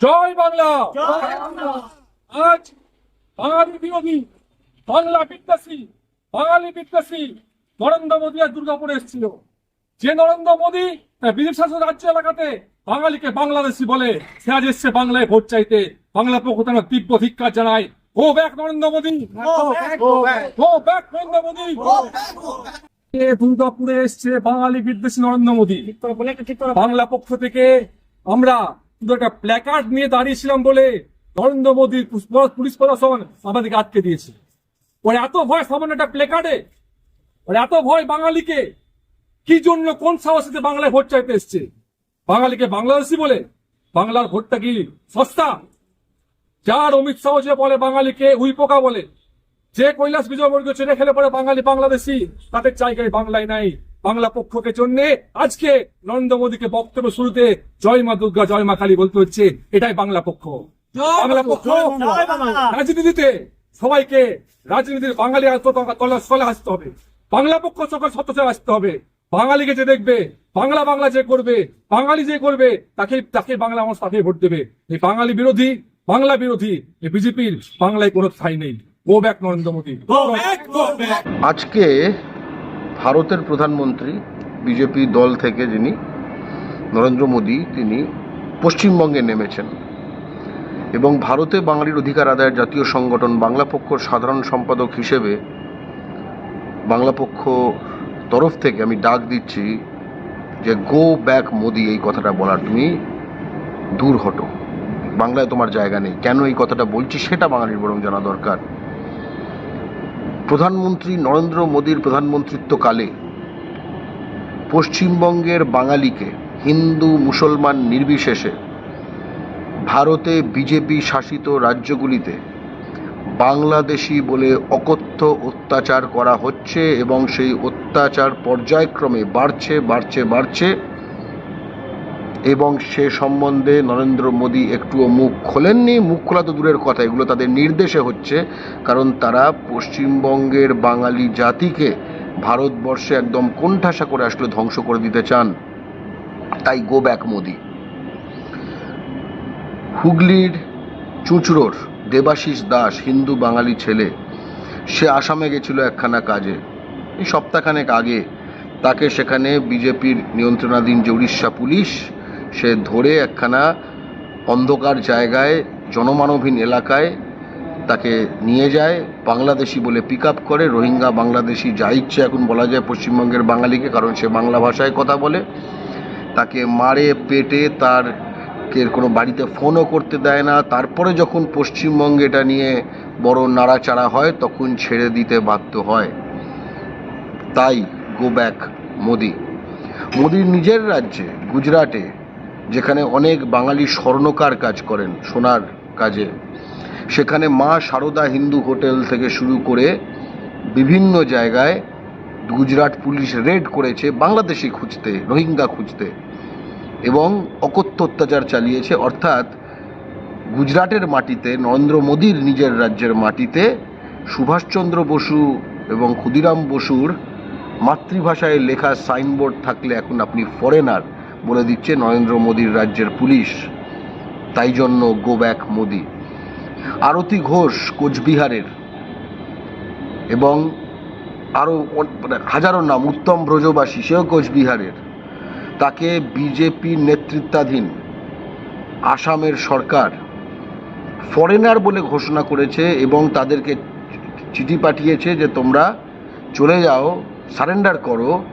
জয় বাংলা। আজ বাঙালি বিরোধী বাংলা বিদ্বেষী বাঙালি বিদ্বেষী নরেন্দ্র মোদী আজ দুর্গাপুরে এসেছিল। যে নরেন্দ্র মোদী বিজেপি শাসক রাজ্য এলাকাতে বাঙালিকে বাংলাদেশি বলে সে আজ এসছে বাংলায় ভোট চাইতে। বাংলা পক্ষ থেকে তীব্র ধিক্কার জানায় ও ব্যাক নরেন্দ্র মোদী! ও ব্যাক নরেন্দ্র মোদী! দুর্গাপুরে এসছে বাঙালি বিদ্বেষী নরেন্দ্র মোদী। বাংলা পক্ষ থেকে আমরা শুধু একটা প্ল্যাকার্ড নিয়ে দাঁড়িয়েছিলাম বলে নরেন্দ্র মোদীর পুলিশ- প্রশাসন আমাদেরকে আটকে দিয়েছে। ওর এত ভয় সামান্য একটা প্লেকার্ডে ওর এত ভয় বাঙালিকে? কি জন্য কোন সাহসিতে বাংলায় ভোট চাইতে এসছে? বাঙালিকে বাংলাদেশি বলে? বাংলার ভোটটা কি সস্তা? যার অমিত শাহ যে বলে বাঙালিকে উইপোকা বলে? যে কৈলাস বিজয়বর্গ চেনে খেলে পরে বাঙালি বাংলাদেশি, তাদের জায়গায় বাংলায় নাই। বাংলা পক্ষকে জন্য আজকে নরেন্দ্র মোদীকে বক্তব্য শুরুতে জয় মা দুর্গা জয় মা কালী বলতে হচ্ছে এটাই বাংলা পক্ষ। বাংলা পক্ষ রাজনীতিতে সবাইকে রাজনীতির বাঙালি স্থলে আসতে হবে। বাংলা পক্ষ সকল সত্যে আসতে হবে। বাঙালিকে যে দেখবে বাংলা বাংলা যে করবে বাঙালি যে করবে তাকে তাকে বাংলা মানুষ তাকে ভোট দেবে। এই বাঙালি বিরোধী বাংলা বিরোধী এই বিজেপির বাংলায় কোনো ঠাই নেই। Go back Narendra Modi. আজকে ভারতের প্রধানমন্ত্রী, বিজেপি দল থেকে যিনি নরেন্দ্র মোদী, তিনি পশ্চিমবঙ্গে নেমেছেন। এবং ভারতে বাঙালির অধিকার আদায়ের জাতীয় সংগঠন বাংলা পক্ষর সাধারণ সম্পাদক হিসেবে বাংলা পক্ষ তরফ থেকে আমি ডাক দিচ্ছি যে গো ব্যাক মোদি, এই কথাটা বলার। তুমি দূর হটো। বাংলায় তোমার জায়গা নেই। কেন এই কথাটা বলছি সেটা বাঙালির বরং জানা দরকার। প্রধানমন্ত্রী নরেন্দ্র মোদীর প্রধানমন্ত্রিত্বকালে পশ্চিমবঙ্গের বাঙালিকে হিন্দু মুসলমান নির্বিশেষে ভারতে বিজেপি শাসিত রাজ্যগুলিতে বাংলাদেশি বলে অকথ্য অত্যাচার করা হচ্ছে এবং সেই অত্যাচার পর্যায়ক্রমে বাড়ছে বাড়ছে বাড়ছে। এবং সে সম্বন্ধে নরেন্দ্র মোদী একটুও মুখ খোলেননি। মুখ খোলা তো দূরের কথা, এগুলো তাদের নির্দেশে হচ্ছে, কারণ তারা পশ্চিমবঙ্গের বাঙালি জাতিকে ভারতবর্ষে একদম কোণঠাসা করে আসলে ধ্বংস করে দিতে চান। তাই গো ব্যাক মোদী। হুগলির চুঁচড়োর দেবাশিস দাস, হিন্দু বাঙালি ছেলে, সে আসামে গেছিল একখানা কাজে। এই সপ্তাহখানেক আগে তাকে সেখানে বিজেপির নিয়ন্ত্রণাধীন যে উড়িষ্যা পুলিশ সে ধরে একখানা অন্ধকার জায়গায়, জনমানবহীন এলাকায় তাকে নিয়ে যায়, বাংলাদেশি বলে পিক আপ করে, রোহিঙ্গা বাংলাদেশি যা ইচ্ছে এখন বলা যায় পশ্চিমবঙ্গের বাঙালিকে, কারণ সে বাংলা ভাষায় কথা বলে। তাকে মারে পেটে, তার কে কোনো বাড়িতে ফোনও করতে দেয় না। তারপরে যখন পশ্চিমবঙ্গে এটা নিয়ে বড় নাড়াচাড়া হয়, তখন ছেড়ে দিতে বাধ্য হয়। তাই গো ব্যাক মোদি। মোদির নিজের রাজ্যে, গুজরাটে যেখানে অনেক বাঙালি স্বর্ণকার কাজ করেন, সোনার কাজে। সেখানে মা সারদা হিন্দু হোটেল থেকে শুরু করে বিভিন্ন জায়গায় গুজরাট পুলিশ রেড করেছে, বাংলাদেশি খুঁজতে, রোহিঙ্গা খুঁজতে এবং অকথ্য অত্যাচার চালিয়েছে। অর্থাৎ গুজরাটের মাটিতে, নরেন্দ্র মোদীর নিজের রাজ্যের মাটিতে সুভাষচন্দ্র বসু এবং ক্ষুদিরাম বসুর মাতৃভাষায় লেখা সাইনবোর্ড থাকলে এখন আপনি ফরেনার বলে দিচ্ছে নরেন্দ্র মোদীর রাজ্যের পুলিশ। তাই জন্য গো ব্যাক মোদি। আরতি ঘোষ কোচবিহারের। এবং আরও মানে হাজারো নাম, উত্তম ব্রজবাসী, সেও কোচবিহারের। তাকে বিজেপি নেতৃত্বাধীন আসামের সরকার ফরেনার বলে ঘোষণা করেছে এবং তাদেরকে চিঠি পাঠিয়েছে যে তোমরা চলে যাও, সারেন্ডার করো।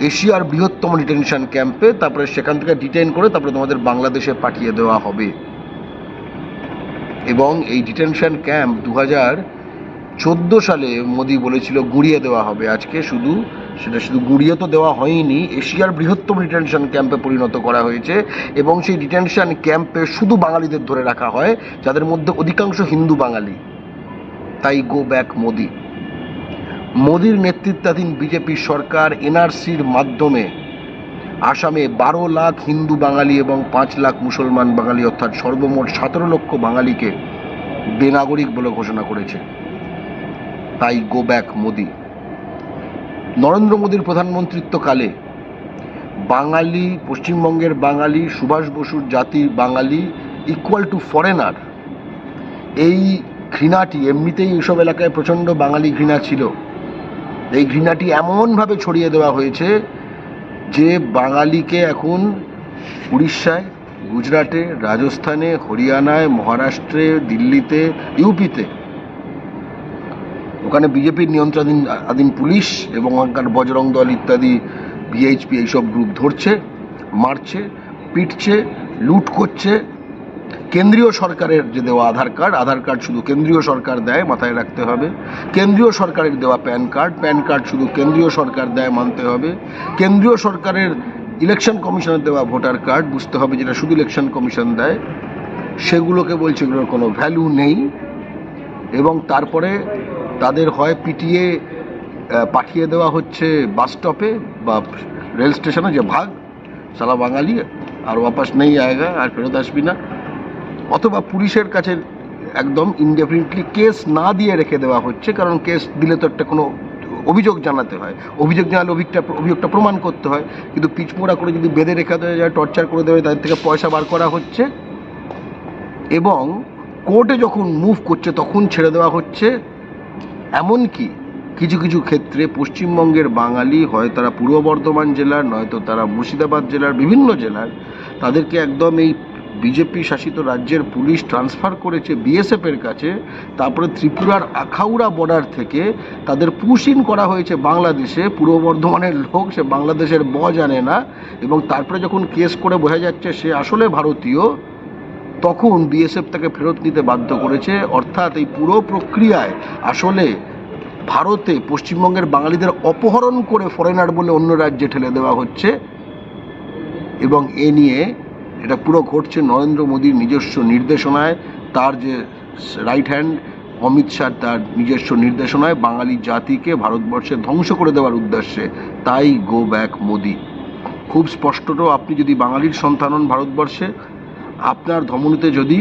এশিয়ার বৃহত্তম ডিটেনশন ক্যাম্পে তারপরে সেখান থেকে ডিটেন করে তারপরে তোমাদের বাংলাদেশে পাঠিয়ে দেওয়া হবে। এবং এই ডিটেনশন ক্যাম্প দু হাজার চোদ্দ সালে মোদি বলেছিল গুড়িয়ে দেওয়া হবে। আজকে শুধু, সেটা শুধু গুড়িয়ে তো দেওয়া হয়নি, এশিয়ার বৃহত্তম ডিটেনশন ক্যাম্পে পরিণত করা হয়েছে। এবং সেই ডিটেনশন ক্যাম্পে শুধু বাঙালিদের ধরে রাখা হয়, যাদের মধ্যে অধিকাংশ হিন্দু বাঙালি। তাই গো ব্যাক মোদি। মোদির নেতৃত্বাধীন বিজেপি সরকার এনআরসির মাধ্যমে আসামে বারো লাখ হিন্দু বাঙালি এবং পাঁচ লাখ মুসলমান বাঙালি, অর্থাৎ সর্বমোট সতেরো লক্ষ বাঙালিকে বেনাগরিক বলে ঘোষণা করেছে। তাই গো ব্যাক মোদি। নরেন্দ্র মোদীর প্রধানমন্ত্রিত্বকালে বাঙালি, পশ্চিমবঙ্গের বাঙালি, সুভাষ বসুর জাতি বাঙালি ইকুয়াল টু ফরেনার এই ঘৃণাটি, এমনিতেই এইসব এলাকায় প্রচণ্ড বাঙালি ঘৃণা ছিল। এই ঘৃণাটি এমনভাবে ছড়িয়ে দেওয়া হয়েছে যে বাঙালিকে এখন উড়িষ্যায়, গুজরাটে, রাজস্থানে, হরিয়ানায়, মহারাষ্ট্রে, দিল্লিতে, ইউপিতে, ওখানে বিজেপির নিয়ন্ত্রণাধীন, আধীন পুলিশ এবং ওখানকার বজরং দল ইত্যাদি, বিএইচপি এইসব গ্রুপ ধরছে, মারছে, পিটছে, লুট করছে কেন্দ্রীয় সরকারের যে দেওয়া আধার কার্ড আধার কার্ড শুধু কেন্দ্রীয় সরকার দেয়, মাথায় রাখতে হবে। কেন্দ্রীয় সরকারের দেওয়া প্যান কার্ড প্যান কার্ড শুধু কেন্দ্রীয় সরকার দেয় মানতে হবে। কেন্দ্রীয় সরকারের ইলেকশন কমিশনের দেওয়া ভোটার কার্ড বুঝতে হবে যেটা শুধু ইলেকশন কমিশন দেয়। সেগুলোকে বলছে এগুলোর কোনো ভ্যালু নেই। এবং তারপরে তাদের হয় পিটিয়ে পাঠিয়ে দেওয়া হচ্ছে বাস স্টপে বা রেল স্টেশনে যে ভাগ সালা বাঙালি, আর ওয়াপাস নেই আয়েগা আর ফেরত আসবি না। অথবা পুলিশের কাছে একদম ইনডেফিনিটলি কেস না দিয়ে রেখে দেওয়া হচ্ছে, কারণ কেস দিলে তো একটা কোনো অভিযোগ জানাতে হয়। অভিযোগ জানালে অভিযোগটা অভিযোগটা প্রমাণ করতে হয়। কিন্তু পিচমোড়া করে যদি বেঁধে রেখে দেওয়া যায় টর্চার করে দেওয়া তাদের থেকে পয়সা বার করা হচ্ছে। এবং কোর্টে যখন মুভ করছে, তখন ছেড়ে দেওয়া হচ্ছে। এমনকি কিছু কিছু ক্ষেত্রে পশ্চিমবঙ্গের বাঙালি, হয় তারা পূর্ব বর্ধমান জেলার, নয়তো তারা মুর্শিদাবাদ জেলার, বিভিন্ন জেলার, তাদেরকে একদম এই বিজেপি শাসিত রাজ্যের পুলিশ ট্রান্সফার করেছে বিএসএফ এর কাছে, তারপরে ত্রিপুরার আখাউড়া বর্ডার থেকে তাদের পুশিন করা হয়েছে বাংলাদেশে, পূর্ব বর্ধমানের লোক, সে বাংলাদেশের ব জানে না, এবং তারপরে যখন কেস করে বোঝা যাচ্ছে সে আসলে ভারতীয়, তখন বিএসএফ তাকে ফেরত নিতে বাধ্য করেছে। অর্থাৎ এই পুরো প্রক্রিয়ায় আসলে ভারতে পশ্চিমবঙ্গের বাঙালিদের অপহরণ করে ফরেনার বলে অন্য রাজ্যে ঠেলে দেওয়া হচ্ছে, এবং এ নিয়ে এটা পুরো ঘটছে নরেন্দ্র মোদীর নিজস্ব নির্দেশনায়। তার যে রাইট হ্যান্ড অমিত শাহ তার নিজস্ব নির্দেশনায় বাঙালি জাতিকে ভারতবর্ষে ধ্বংস করে দেওয়ার উদ্দেশ্যে তাই গো ব্যাক মোদি। খুব স্পষ্টত আপনি যদি বাঙালির সন্তান হন ভারতবর্ষে, আপনার ধমনীতে যদি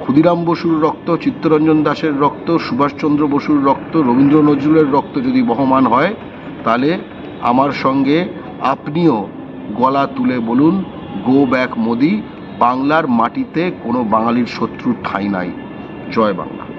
ক্ষুদিরাম বসুর রক্ত, চিত্তরঞ্জন দাসের রক্ত, সুভাষচন্দ্র বসুর রক্ত, রবীন্দ্র নজরুলের রক্ত যদি বহমান হয়, তাহলে আমার সঙ্গে আপনিও গলা তুলে বলুন গো ব্যাক মোদি বাংলার মাটিতে কোনো বাঙালির শত্রুর ঠাঁই নাই। জয় বাংলা।